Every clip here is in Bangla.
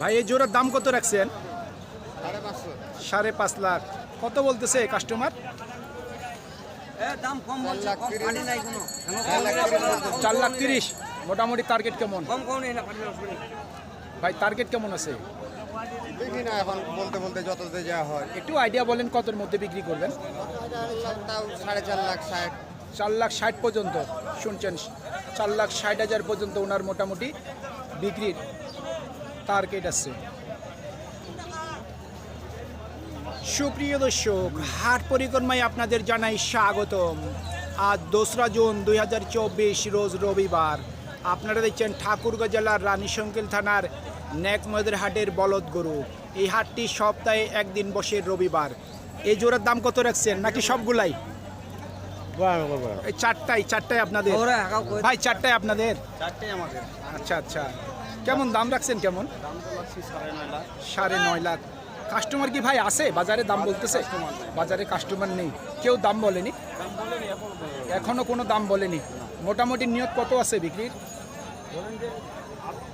ভাই এই জোড়ার দাম কত রাখছেন? সাড়ে পাঁচ লাখ। কত বলতেছে কাস্টমার দাম কম বলছে কম পানি নাই কোনো। চার লাখ তিরিশ। মোটামুটি টার্গেট কেমন? কম কম নেই না পানি অসুবিধা নেই। ভাই টার্গেট কেমন আছে? দেখি না এখন বলতে বলতে যত যে যাওয়া হয়। একটু আইডিয়া বলেন কতর মধ্যে বিক্রি করবেন? সাড়ে চার লাখ ষাট। চার লাখ ষাট পর্যন্ত। শুনছেন চার লাখ ষাট হাজার পর্যন্ত ওনার মোটামুটি বিক্রির টার্গেট আছে। সুপ্রিয় দর্শক হাট পরিক্রমায় আপনাদের জানাই স্বাগতম। আজ দোসরা জুন দুই হাজার চব্বিশ রোজ রবিবার। আপনারা দেখছেন ঠাকুরগাঁ জেলার রানীশঙ্কেল থানার নেকমদের হাটের বলদ গরু। এই হাটটি সপ্তাহে একদিন বসে রবিবার। এই জোড়ার দাম কত রাখছেন? নাকি সবগুলাই? চারটাই চারটাই আপনাদের? ভাই চারটাই আপনাদের? চারটেই আমাদের। আচ্ছা আচ্ছা। কেমন দাম রাখছেন কেমন? দাম তো লাগছে সাড়ে নয় লাখ। কাস্টমার কি ভাই আছে? বাজারে দাম বলতেছে? বাজারে কাস্টমার নেই। কেউ দাম বলেনি? এখনও কোনো দাম বলেনি। মোটামুটি নিয়ত কত আছে বিক্রির?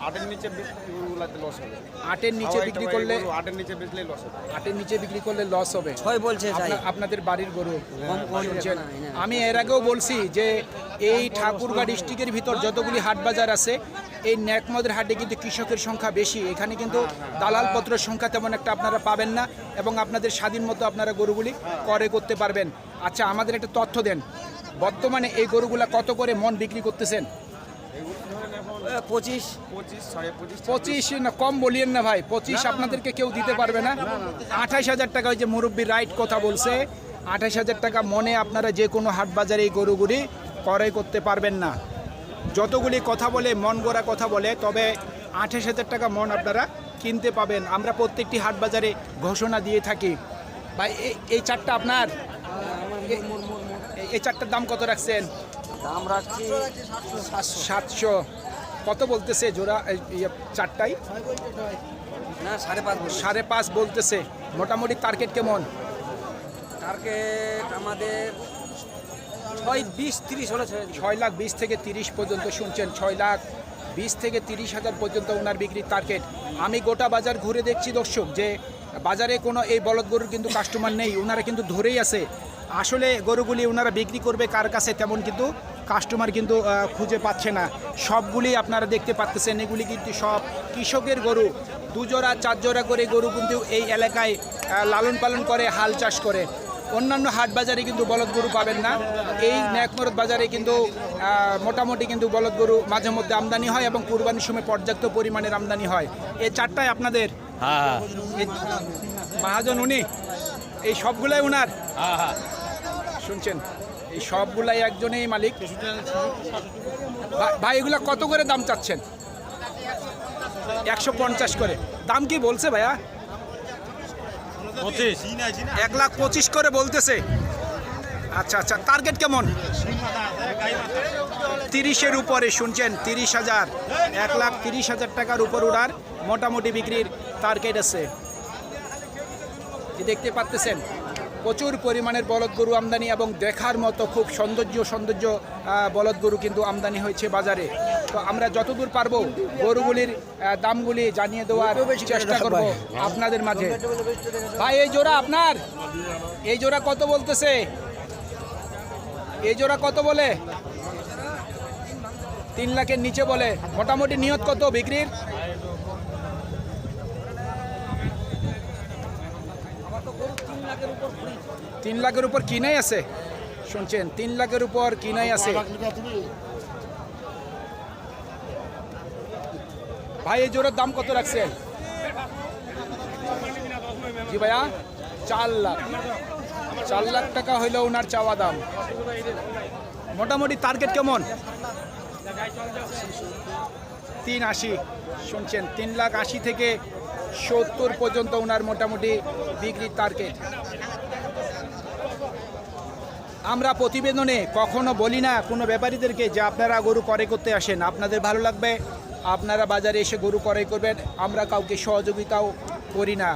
আটের নিচে লস হবে। আটের নিচে বিক্রি করলে আটের নিচে বেচলেই লস হবে। আটের নিচে বিক্রি করলে লস হবে। ছয় বলছে আপনাদের বাড়ির গরু। কম কম শুনছেন? না, না, না। আমি এর আগেও বলছি যে এই ঠাকুরগাঁ ডিস্ট্রিক্টের ভিতর যতগুলি হাট বাজার আছে এই ন্যাকমদের হাটে কিন্তু কৃষকের সংখ্যা বেশি। এখানে কিন্তু দালাল পত্রের সংখ্যা তেমন একটা আপনারা পাবেন না এবং আপনাদের স্বাধীন মতো আপনারা গরুগুলি করে করতে পারবেন। আচ্ছা আমাদের একটা তথ্য দেন। বর্তমানে এই গরুগুলা কত করে মন বিক্রি করতেছেন? পঁচিশ। পঁচিশ পঁচিশ পঁচিশ না কম বলিয়েন না ভাই। পঁচিশ আপনাদেরকে কেউ দিতে পারবে না। আঠাশ হাজার টাকা ওই যে মুরব্বী রাইট কথা বলছে। আঠাশ হাজার টাকা মনে আপনারা যে কোনো হাট বাজারে এই গরুগুলি ক্রয় করতে পারবেন না। যতগুলি কথা বলে মন গড়া কথা বলে তবে আঠাশ হাজার টাকা মন আপনারা কিনতে পাবেন। আমরা প্রত্যেকটি হাট বাজারে ঘোষণা দিয়ে থাকি। ভাই এই- চারটা আপনার? এই- চারটার দাম কত রাখছেন? দাম রাখছি সাতশো। কত বলতেছে জোড়া এই ইয়ে চারটাই? না সাড়ে পাঁচ সাড়ে পাঁচ বলতেছে। মোটামুটি টার্গেট কেমন? টার্গেট আমাদের ছয় বিশ তিরিশ হলে ছয় লাখ বিশ থেকে তিরিশ পর্যন্ত শুনছেন, ছয় লাখ বিশ থেকে তিরিশ হাজার পর্যন্ত ওনার বিক্রির টার্গেট আমি গোটা বাজার ঘুরে দেখছি দর্শক যে বাজারে কোনো এই বলদ গরুর কিন্তু কাস্টমার নেই ওনারা কিন্তু ধরেই আছে। আসলে গরুগুলি ওনারা বিক্রি করবে কার কাছে তেমন কিন্তু কাস্টমার কিন্তু খুঁজে পাচ্ছে না। সবগুলি আপনারা দেখতে পাচ্ছেন, এগুলি কিন্তু সব কৃষকের গরু। দুজোড়া চার জোড়া করে গরু কিন্তু এই এলাকায় লালন পালন করে, হাল চাষ করে। অন্যান্য হাট বাজারে কিন্তু বলদ গরু পাবেন না। এই ন্যাকমরদ বাজারে কিন্তু মোটামুটি কিন্তু বলদ গরু মাঝে মধ্যে আমদানি হয় এবং কুরবানির সময় পর্যাপ্ত পরিমাণের আমদানি হয়। এই চারটায় আপনাদের? হ্যাঁ মহাজন উনি? এই সবগুলাই উনার? শুনছেন? এই সবগুলাই একজনেই মালিক। ভাই- এগুলো কত করে দাম চাচ্ছেন? একশো পঞ্চাশ করে। দাম কি বলছে ভাইয়া? এক লাখ পঁচিশ করে বলতেছে। আচ্ছা আচ্ছা টার্গেট কেমন? তিরিশের উপরে, শুনছেন? তিরিশ হাজার, এক লাখ তিরিশ হাজার টাকার উপর ওনার মোটামুটি বিক্রির টার্গেট আছে। দেখতে পাচ্তেছেন প্রচুর পরিমাণের বলদ গরু আমদানি এবং দেখার মতো খুব সৌন্দর্য সৌন্দর্য বলদ গরু কিন্তু আমদানি হয়েছে বাজারে। তো আমরা যতদূর পারব গরুগুলির দামগুলি জানিয়ে দেওয়ার চেষ্টা করব আপনাদের মাঝে। ভাই এই জোড়া আপনার? এই জোড়া কত বলতেছে? এই জোড়া কত বলে? তিন লাখের নিচে বলে। মোটামুটি নিয়ত কত বিক্রির? তিন লাখের উপর কিনাই আছে। শুনছেন তিন লাখের উপর কিনাই আছে। ভাই, এই জোড়ার দাম কত রাখছেন? জি ভাইয়া, চার লাখ। চার লাখ টাকা হইল ওনার চাওয়া দাম। মোটামুটি টার্গেট কেমন? তিন আশি, শুনছেন? তিন লাখ আশি থেকে সত্তর পর্যন্ত ওনার মোটামুটি বিক্রির টার্গেট আমরা প্রতিবেদনে কখনো বলি না, কোনো ব্যাপারীদেরকে যে আপনারা গরু ক্রয় করতে আসেন, আপনাদের ভালো লাগবে? আপনারা বাজারে এসে গরু ক্রয় করবেন, আমরা কাউকে সহযোগিতাও করি না।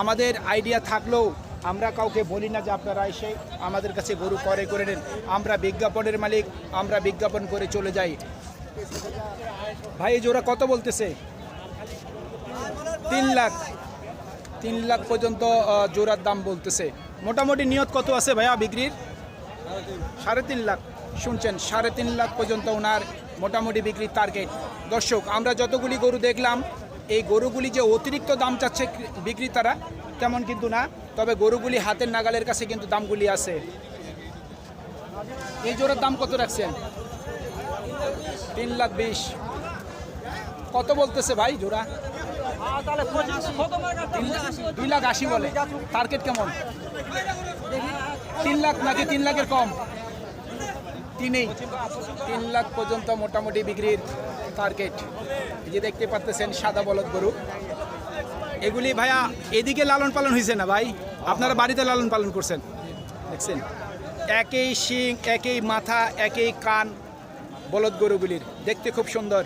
আমাদের আইডিয়া থাকলেও আমরা কাউকে বলি না যে আপনারা এসে আমাদের কাছে গরু ক্রয় করে নেন। আমরা বিজ্ঞাপনের মালিক, আমরা বিজ্ঞাপন করে চলে যাই। ভাই জোরা কত বলতেছে? তিন লাখ। তিন লাখ পর্যন্ত জোড়ার দাম বলতেছে। মোটামুটি নিয়ত কত আছে ভাইয়া বিক্রির? সাড়ে তিন লাখ। শুনছেন, সাড়ে তিন লাখ পর্যন্ত ওনার মোটামুটি বিক্রির টার্গেট দর্শক, আমরা যতগুলি গরু দেখলাম, এই গরুগুলি যে অতিরিক্ত দাম চাচ্ছে ক্রে- বিক্রেতারা, তেমন কিন্তু না। তবে গরুগুলি হাতের নাগালের কাছে কিন্তু দামগুলি আছে। এই জোড়ার দাম কত রাখছেন? তিন লাখ বিশ। কত বলতেছে ভাই জোড়া? দুই লাখ আশি বলে। টার্গেট কেমন? তিন লাখ নাকি তিন লাখের কম? তিনেই তিন লাখ পর্যন্ত মোটামুটি বিক্রির টার্গেট যে দেখতে পাচ্ছেন সাদা বলদ গরু। এগুলি ভাইয়া এদিকে লালন পালন হয়েছে না ভাই? আপনারা বাড়িতে লালন পালন করছেন? দেখছেন? একই শিং, একই মাথা, একই কান বলদ গরুগুলির। দেখতে খুব সুন্দর।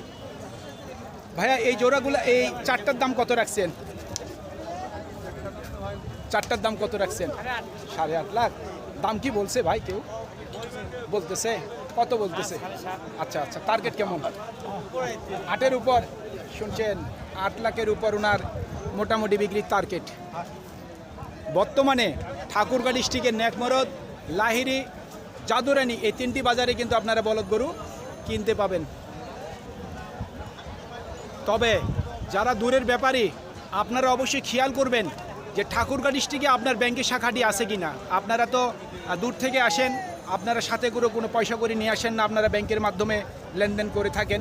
ভাইয়া এই জোড়াগুলো, এই চারটার দাম কত রাখছেন? চারটার দাম কত রাখছেন? সাড়ে আট লাখ। দাম কি বলছে ভাই কেউ? বলতেছে? কত বলতেছে? আচ্ছা আচ্ছা টার্গেট কেমন? আটের উপর, শুনছেন, আট লাখের উপর ওনার মোটামুটি বিক্রির টার্গেট বর্তমানে ঠাকুরগাঁ ডিস্ট্রিক্টের ন্যাকমরদ লাহিরি জাদুরানি, এই তিনটি বাজারে কিন্তু আপনারা বলদ গরু কিনতে পাবেন। তবে যারা দূরের ব্যাপারী, আপনারা অবশ্যই খেয়াল করবেন যে ঠাকুরগাঁ ডিস্ট্রিক্টে আপনার ব্যাংকের শাখাটি আছে কি না আপনারা তো দূর থেকে আসেন আপনারা সাথে করে কোনো পয়সা করে নিয়ে আসেন না, আপনারা ব্যাংকের মাধ্যমে লেনদেন করে থাকেন।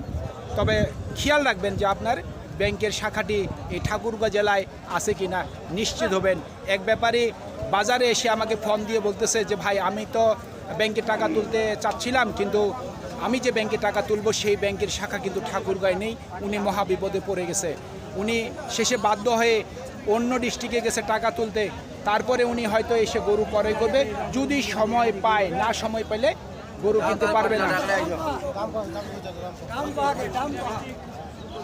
তবে খেয়াল রাখবেন যে আপনার ব্যাংকের শাখাটি এই ঠাকুরগাঁ জেলায় আছে কি না নিশ্চিত হবেন। এক ব্যাপারে বাজারে এসে আমাকে ফোন দিয়ে বলতেছে যে, ভাই, আমি তো ব্যাংকে টাকা তুলতে চাচ্ছিলাম, কিন্তু আমি যে ব্যাংকে টাকা তুলব, সেই ব্যাংকের শাখা কিন্তু ঠাকুরগাঁয় নেই। উনি মহা বিপদে পড়ে গেছে। উনি শেষে বাধ্য হয়ে অন্য ডিস্ট্রিক্টে গেছে টাকা তুলতে তারপরে উনি হয়তো এসে গরু ক্রয় করবে। যদি সময় পায় না সময় পেলে গরু কিনতে পারবে না।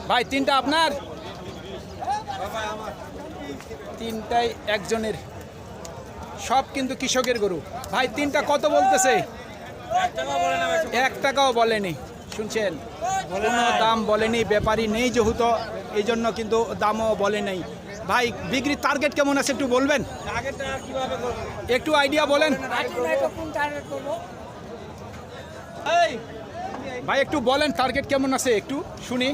ভাই তিনটা আপনার? তিনটাই একজনের। সব কিন্তু কৃষকের গরু। ভাই তিনটা কত বলতেছে? এক টাকাও বলেনি। শুনছেন? কোনো দাম বলেনি ব্যাপারী নেই যেহেতু এই জন্য কিন্তু দামও বলে নেই। ভাই বিক্রির টার্গেট কেমন আছে একটু বলবেন? একটু আইডিয়া বলেন। ভাই একটু বলেন টার্গেট কেমন আছে একটু শুনি।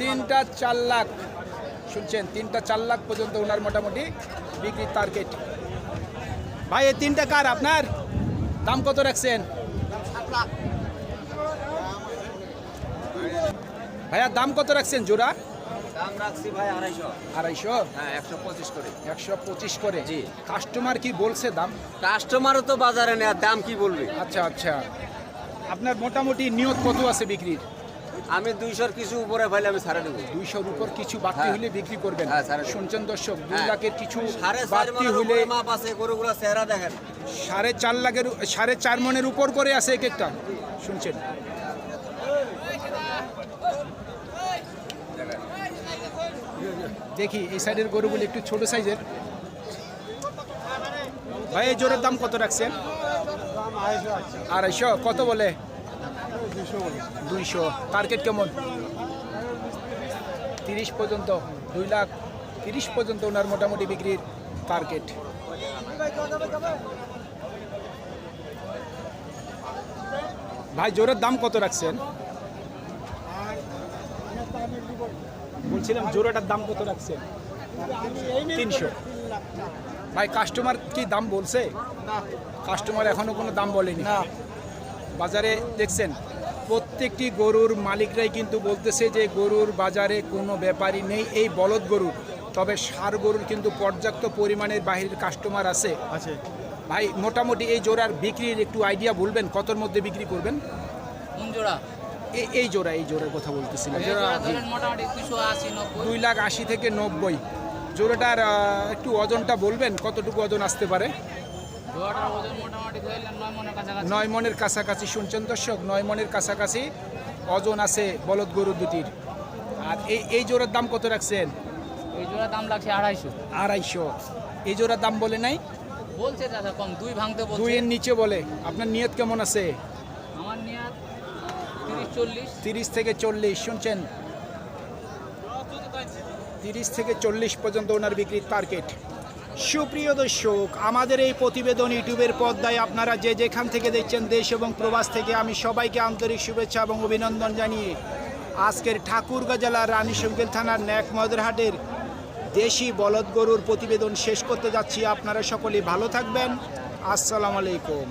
তিনটা চার লাখ শুনছেন? তিনটা চার লাখ পর্যন্ত ওনার মোটামুটি বিক্রির টার্গেট ভাই এই তিনটা কার আপনার? দাম কত রাখছেন? ভাইয়া দাম কত রাখছেন জোড়া? দাম রাখছি ভাই আড়াইশো। আড়াইশো? হ্যাঁ একশো পঁচিশ করে। একশো পঁচিশ করে। জি। কাস্টমার কি বলছে দাম? কাস্টমারও তো বাজারে দাম কি বলবে? আচ্ছা আচ্ছা। আপনার মোটামুটি নিয়ত কত আছে বিক্রির? আমি দুইশোর কিছু উপরে পাইলে আমি ছাড়ে দেবো। দুইশোর উপর কিছু বাড়তি হ্যাঁ। হলে বিক্রি করবেন। হ্যাঁ। শুনছেন দর্শক দুই হ্যাঁ। লাখের কিছু বাড়তি হলে মাপ আছে গরুগুলো চেহারা দেখেন। সাড়ে চার লাখের সাড়ে চার মনের উপর করে আছে এক একটা। শুনছেন? দেখি, এই সাইডের গরুগুলি একটু ছোট সাইজের। ভাই, এই জোরের দাম কত রাখছেন? আড়াইশো, কত বলে? দুইশো টার্গেট কেমন? তিরিশ পর্যন্ত, দুই লাখ তিরিশ পর্যন্ত ওনার মোটামুটি বিক্রির টার্গেট ভাই, জোরের দাম কত রাখছেন? বলছিলাম জোড়াটার দাম কত রাখছেন তিনশো। ভাই কাস্টমার কি দাম বলছে? কাস্টমার এখনও কোনো দাম বলেনি। বাজারে দেখছেন প্রত্যেকটি গরুর মালিকরাই কিন্তু বলতেছে যে গরুর বাজারে কোনো ব্যাপারই নেই এই বলদ গরুর তবে সার গরুর কিন্তু পর্যাপ্ত পরিমাণের বাহিরের কাস্টমার আছে। আছে। ভাই মোটামুটি এই জোড়ার বিক্রির একটু আইডিয়া বলবেন কতর মধ্যে বিক্রি করবেন? কোন জোড়া? এই এই জোড়া এই জোড়ার কথা বলতেছিলাম। দুই লাখ আশি থেকে নব্বই। জোড়াটার একটু ওজনটা বলবেন? কতটুকু ওজন আসতে পারে? নয় মনের কাছাকাছি। শুনছেন দর্শক? নয় মনের কাছাকাছি ওজন আছে বলদ গরু দুটির। আর এই এই জোড়ার দাম কত রাখছেন? এই জোড়ার দাম লাগছে আড়াইশো। আড়াইশো। এই জোড়ার দাম বলে নাই? বলছে দাদা কম দুই ভাঙতে দুইয়ের নিচে বলে। আপনার নিয়ত কেমন আছে? তিরিশ থেকে চল্লিশ। শুনছেন? তিরিশ থেকে চল্লিশ পর্যন্ত ওনার বিক্রির টার্গেট সুপ্রিয় দর্শক, আমাদের এই প্রতিবেদন ইউটিউবের পর্দায় আপনারা যে যেখান থেকে দেখছেন দেশ এবং প্রবাস থেকে, আমি সবাইকে আন্তরিক শুভেচ্ছা এবং অভিনন্দন জানিয়ে আজকের ঠাকুরগাঁ জেলার রানী শঙ্কেল থানার ন্যাক মদরহাটের দেশি বলদ গরুর প্রতিবেদন শেষ করতে যাচ্ছি। আপনারা সকলে ভালো থাকবেন। আসসালামু আলাইকুম।